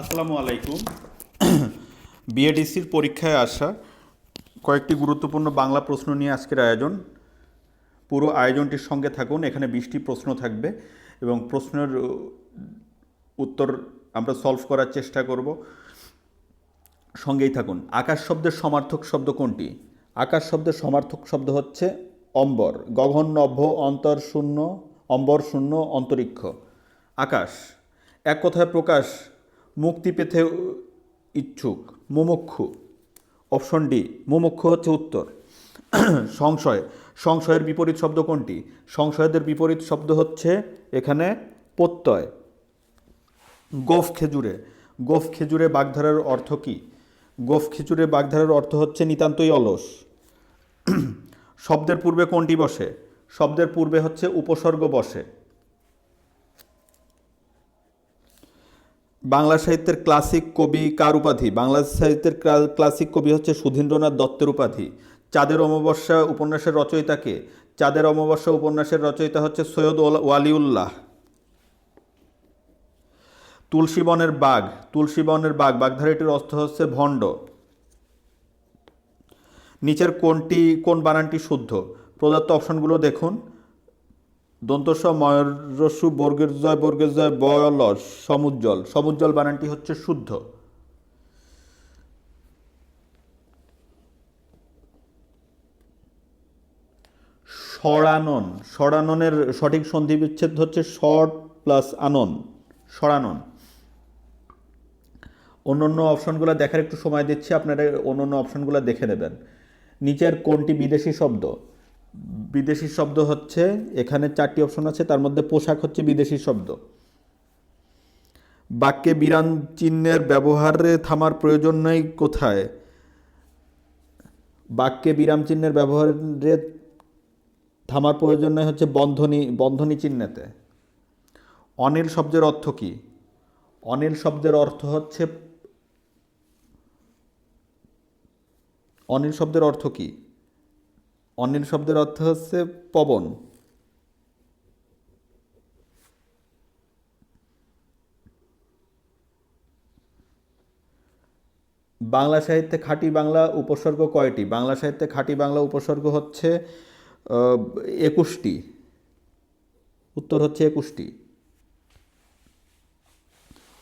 আসসালামু আলাইকুম। বিএডিসির পরীক্ষায় আসা কয়েকটি গুরুত্বপূর্ণ বাংলা প্রশ্ন নিয়ে আজকের আয়োজন। পুরো আয়োজনটির সঙ্গে থাকুন, এখানে বিশটি প্রশ্ন থাকবে এবং প্রশ্নের উত্তর আমরা সলভ করার চেষ্টা করব। সঙ্গেই থাকুন। আকাশ শব্দের সমার্থক শব্দ কোনটি? আকাশ শব্দের সমার্থক শব্দ হচ্ছে অম্বর। গগন নভ্য অন্তর, শূন্য, অম্বর, শূন্য, অন্তরিক্ষ। আকাশ, এক কথায় প্রকাশ মুক্তি পেতে ইচ্ছুক, মুমুক্ষু। অপশন ডি মুমুক্ষু হচ্ছে উত্তর। সংশয়। সংশয়ের বিপরীত শব্দ কোনটি? সংশয়দের বিপরীত শব্দ হচ্ছে এখানে প্রত্যয়। গোফ খেজুরে। গোফ খেজুরে বাগধারার অর্থ কি? গোফ খেজুরে বাগধারার অর্থ হচ্ছে নিতান্তই অলস। শব্দের পূর্বে কোনটি বসে? শব্দের পূর্বে হচ্ছে উপসর্গ বসে। বাংলা সাহিত্যের ক্লাসিক কবি কার উপাধি? বাংলা সাহিত্যের ক্লাসিক কবি হচ্ছে সুধীন্দ্রনাথ দত্তের উপাধি। চাঁদের অমাবস্যা উপন্যাসের রচয়িতাকে চাঁদের অমাবস্যা উপন্যাসের রচয়িতা হচ্ছে সৈয়দ ওয়াল- ওয়ালিউল্লাহ। তুলসী বনের বাঘ। তুলসী বনের বাঘ। বাগধারাটির অর্থ হচ্ছে ভণ্ড। নিচের কোনটি কোন বানানটি শুদ্ধ। প্রদত্ত অপশনগুলো দেখুন। দন্তস্ব ময়রস্যু বর্গের জয় বর্গের জয়, বয়ল, সমুজ্জ্বল। সমুজ্জ্বল বানানটি হচ্ছে শুদ্ধ। সরানন সরাননের সঠিক সন্ধি বিচ্ছেদ হচ্ছে শর্ট প্লাস আনন। সরানন অন্য অন্য অপশনগুলো দেখার একটু সময় দিচ্ছি, আপনারা অন্য অন্য অপশনগুলো দেখে নেবেন। নিচের কোনটি বিদেশি শব্দ? বিদেশি শব্দ হচ্ছে, এখানে চারটি অপশন আছে, তার মধ্যে পোশাক হচ্ছে বিদেশি শব্দ। বাক্যে বিরাম চিহ্নের ব্যবহারে থামার প্রয়োজন নেই কোথায়? বাক্যে বিরাম চিহ্নের ব্যবহারে থামার প্রয়োজন নেই হচ্ছে বন্ধনী বন্ধনী চিহ্নেতে। অনিল শব্দের অর্থ কী? অনিল শব্দের অর্থ হচ্ছে, অনিল শব্দের অর্থ কী? অনিল শব্দের অর্থ হচ্ছে পবন। বাংলা সাহিত্যে খাঁটি বাংলা উপসর্গ কয়টি? বাংলা সাহিত্যে খাঁটি বাংলা উপসর্গ হচ্ছে একুশটি। উত্তর হচ্ছে একুশটি।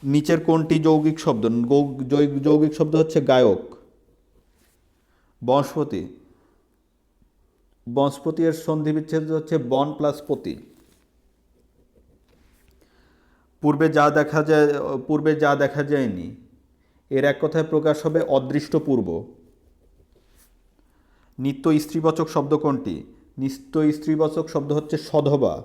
নিচের কোনটি যৌগিক শব্দ? যৌগিক শব্দ হচ্ছে গায়ক। বনস্পতি। বনস্পতি এর সন্ধি বিচ্ছেদ হচ্ছে বন প্লাস পতি। পূর্বে যা দেখা যায়, পূর্বে যা দেখা যায়নি, এর এক কথায় প্রকাশ হবে অদৃষ্ট পূর্ব নিত্য স্ত্রীবাচক শব্দ কোনটি? নিত্য স্ত্রীবাচক শব্দ হচ্ছে সধবা।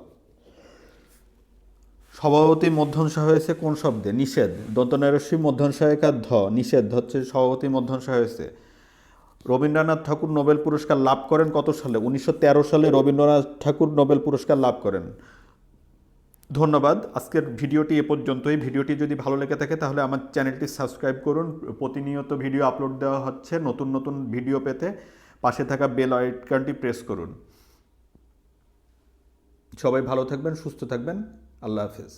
সভাপতি মধ্যংসা হয়েছে কোন শব্দে? নিষেধ। দন্তনারস্বী মধ্যংসায়িকা ধ। নিষেধ হচ্ছে সভাপতি মধ্যংসা হয়েছে। রবীন্দ্রনাথ ঠাকুর নোবেল পুরস্কার লাভ করেন কত সালে? উনিশশো তেরো সালে রবীন্দ্রনাথ ঠাকুর নোবেল পুরস্কার লাভ করেন। ধন্যবাদ। আজকের ভিডিওটি এ পর্যন্তই। ভিডিওটি যদি ভালো লেগে থাকে তাহলে আমার চ্যানেলটি সাবস্ক্রাইব করুন। প্রতিনিয়ত ভিডিও আপলোড দেওয়া হচ্ছে। নতুন নতুন ভিডিও পেতে পাশে থাকা বেল আইকনটি প্রেস করুন। সবাই ভালো থাকবেন, সুস্থ থাকবেন। আল্লাহ হাফেজ।